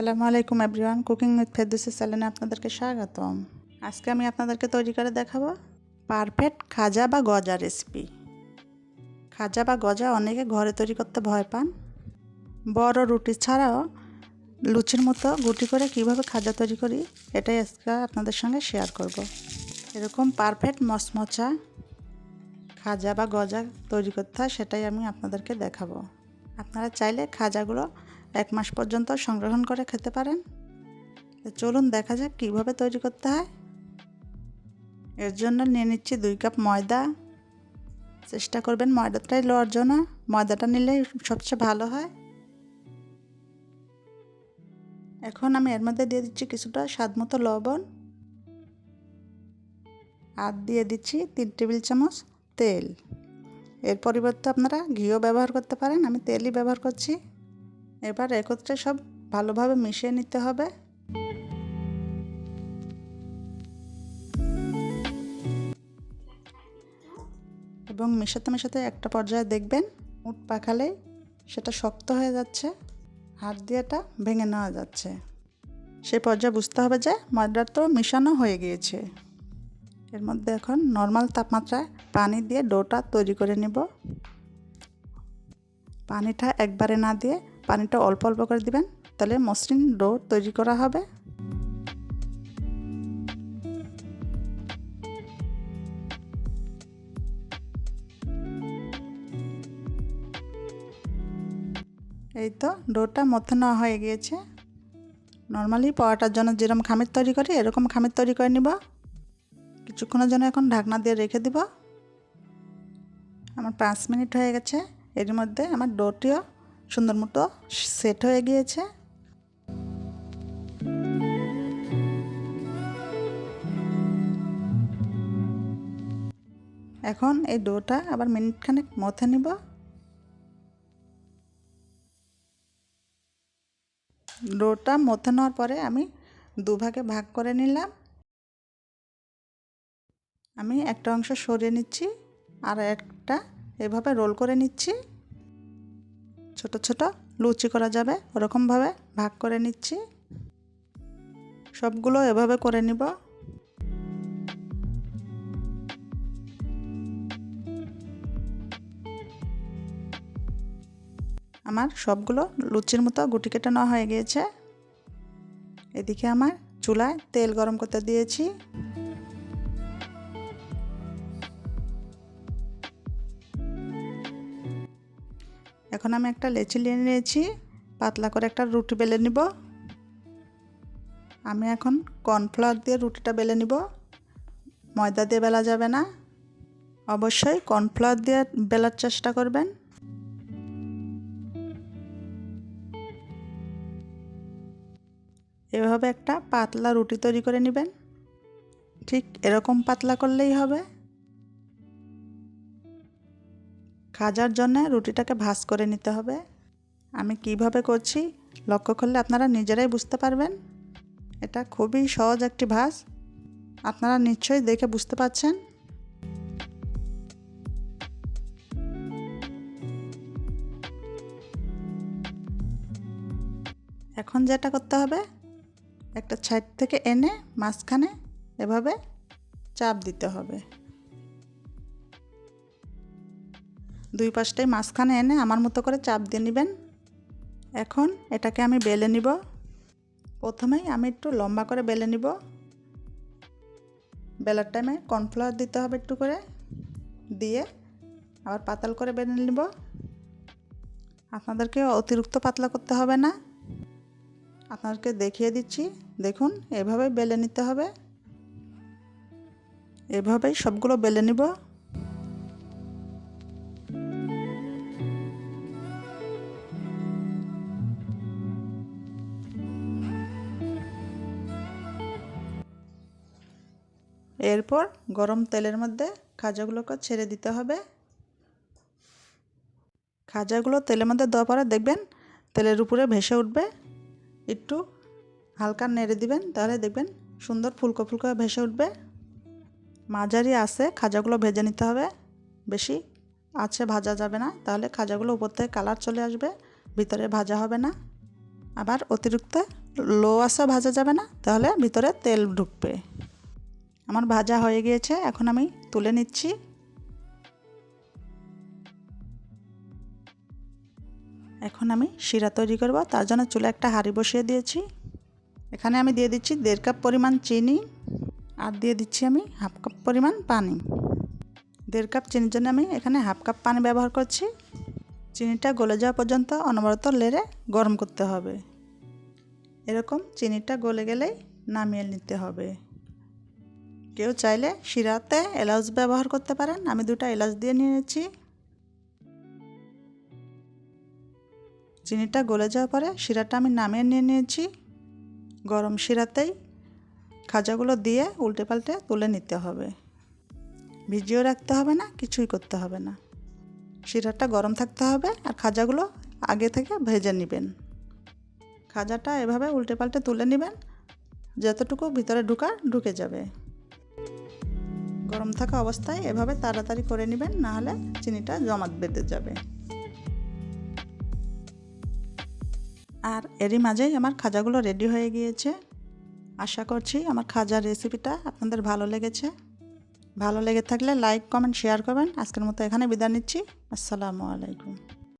আসসালামু আলাইকুম everyone, cooking with Ferdousi চ্যানেলে আপনাদেরকে স্বাগতম। আজকে আমি আপনাদেরকে তৈরি করে দেখাবো পারফেক্ট খাজা বা গজা রেসিপি। খাজা বা গজা অনেকে ঘরে তৈরি করতে ভয় পান। বড় রুটি ছাড়াও লুচির মতো গুটি করে কীভাবে খাজা তৈরি করি, এটাই আজকে আপনাদের সঙ্গে শেয়ার করব। এরকম পারফেক্ট মচমচা খাজা বা গজা তৈরি করতে হয়, সেটাই আমি আপনাদেরকে দেখাবো। আপনারা চাইলে খাজাগুলো এক মাস পর্যন্ত সংগ্রহণ করে খেতে পারেন। চলুন দেখা যাক কীভাবে তৈরি করতে হয়। এর জন্য নিয়ে নিচ্ছি দুই কাপ ময়দা। চেষ্টা করবেন ময়দাটাই লওয়ার জন্য। ময়দাটা নিলেই সবচেয়ে ভালো হয়। এখন আমি এর মধ্যে দিয়ে দিচ্ছি কিছুটা স্বাদ মতো লবণ। আর দিয়ে দিচ্ছি তিন টেবিল চামচ তেল। এর পরিবর্তে আপনারা ঘিও ব্যবহার করতে পারেন। আমি তেলই ব্যবহার করছি। এবার একত্রে সব ভালোভাবে মিশিয়ে নিতে হবে। এবং মেশাতে মেশাতে একটা পর্যায়ে দেখবেন উট পাখালে সেটা শক্ত হয়ে যাচ্ছে, হাত দিয়েটা ভেঙে নেওয়া যাচ্ছে। সে পর্যায়ে বুঝতে হবে যে ময়দার তো মিশানো হয়ে গিয়েছে। এর মধ্যে এখন নর্মাল তাপমাত্রায় পানি দিয়ে ডোটা তৈরি করে নেব। পানিটা একবারে না দিয়ে পানিটা অল্প অল্প করে দিবেন, তাহলে মসৃণ ডো তৈরি করা হবে। এই তো ডোটা মধ্যে নেওয়া হয়ে গিয়েছে। নর্মালি পাওয়াটার জন্য যেরকম খামির তৈরি করি, এরকম খামির তৈরি করে নিব। কিছুক্ষণের জন্য এখন ঢাকনা দিয়ে রেখে দিব। আমার পাঁচ মিনিট হয়ে গেছে, এর মধ্যে আমার ডোটিও সুন্দর মতো সেট হয়ে গিয়েছে। এখন এই ডোটা আবার মিনিটখানেক মথে নিব। ডোটা মথে নেওয়ার পরে আমি দুভাগে ভাগ করে নিলাম। আমি একটা অংশ সরিয়ে নিচ্ছি আর একটা এভাবে রোল করে নিচ্ছি। ছোট ছোট লুচি করা যাবে, ওরকমভাবে ভাগ করে নিচ্ছি। সবগুলো এভাবে করে নিব। আমার সবগুলো লুচির মতো গুটি কেটে নেওয়া হয়ে গিয়েছে। এদিকে আমার চুলায় তেল গরম করতে দিয়েছি। এখন আমি একটা লেচি নিয়ে নিয়েছি, পাতলা করে একটা রুটি বেলে নিব। আমি এখন কর্নফ্লাওয়ার দিয়ে রুটিটা বেলে নিব। ময়দা দিয়ে বেলা যাবে না। অবশ্যই কর্নফ্লাওয়ার দিয়ে বেলার চেষ্টা করবেন। এভাবে একটা পাতলা রুটি তৈরি করে নেবেন। ঠিক এরকম পাতলা করলেই হবে। খাজার জন্য রুটিটাকে ভাজ করে নিতে হবে। আমি কীভাবে করছি লক্ষ্য করলে আপনারা নিজেরাই বুঝতে পারবেন। এটা খুবই সহজ একটি ভাজ। আপনারা নিশ্চয়ই দেখে বুঝতে পারছেন। এখন যেটা করতে হবে, একটা ছাইড থেকে এনে মাঝখানে এভাবে চাপ দিতে হবে। দুই পাশটাই মাঝখানে এনে আমার মতো করে চাপ দিয়ে নেবেন। এখন এটাকে আমি বেলে নিব। প্রথমেই আমি একটু লম্বা করে বেলে নিব। বেলার টাইমে কর্নফ্লাওয়ার দিতে হবে একটু করে। দিয়ে আবার পাতাল করে বেলে নিব। আপনাদেরকে অতিরিক্ত পাতলা করতে হবে না। আপনাদেরকে দেখিয়ে দিচ্ছি। দেখুন এভাবে বেলে নিতে হবে। এভাবেই সবগুলো বেলে নিব। এরপর গরম তেলের মধ্যে খাজাগুলোকে ছেড়ে দিতে হবে। খাজাগুলো তেলের মধ্যে দেওয়ার পরে দেখবেন তেলের উপরে ভেসে উঠবে। একটু হালকা নেড়ে দিবেন, তাহলে দেখবেন সুন্দর ফুলকো ফুলকো ভেসে উঠবে। মাঝারি আছে, খাজাগুলো ভেজে নিতে হবে। বেশি আছে, ভাজা যাবে না, তাহলে খাজাগুলো উপর থেকে কালার চলে আসবে, ভিতরে ভাজা হবে না। আবার অতিরিক্ত লো আসা ভাজা যাবে না, তাহলে ভিতরে তেল ঢুকবে। আমার ভাজা হয়ে গিয়েছে, এখন আমি তুলে নিচ্ছি। এখন আমি শিরা তৈরি করব, তার জন্য চুলে একটা হাঁড়ি বসিয়ে দিয়েছি। এখানে আমি দিয়ে দিচ্ছি দেড় কাপ পরিমাণ চিনি, আর দিয়ে দিচ্ছি আমি হাফ কাপ পরিমাণ পানি। দেড় কাপ চিনির জন্য আমি এখানে হাফ কাপ পানি ব্যবহার করছি। চিনিটা গলে যাওয়া পর্যন্ত অনবরত লেড়ে গরম করতে হবে। এরকম চিনিটা গলে গেলেই নামিয়ে নিতে হবে। কেউ চাইলে শিরাতে এলাচ ব্যবহার করতে পারেন। আমি দুটো এলাচ দিয়ে নিয়েছি। চিনিটা গলে যাওয়ার পরে শিরাটা আমি নামিয়ে নিয়ে নিয়েছি। গরম শিরাতেই খাজাগুলো দিয়ে উল্টে পাল্টে তুলে নিতে হবে। ভিজিয়েও রাখতে হবে না, কিছুই করতে হবে না। শিরাটা গরম থাকতে হবে আর খাজাগুলো আগে থেকে ভেজে নেবেন। খাজাটা এভাবে উল্টে পাল্টে তুলে নেবেন, যতটুকু ভিতরে ঢুকার ঢুকে যাবে। গরম থাকা অবস্থায় এভাবে তাড়াতাড়ি করে নেবেন নাহলে চিনিটা জমাট বেঁধে যাবে। আর এরই মাঝেই আমার খাজাগুলো রেডি হয়ে গিয়েছে। আশা করছি আমার খাজার রেসিপিটা আপনাদের ভালো লেগেছে। ভালো লেগে থাকলে লাইক, কমেন্ট, শেয়ার করবেন। আজকের মতো এখানে বিদায় নিচ্ছি। আসসালামু আলাইকুম।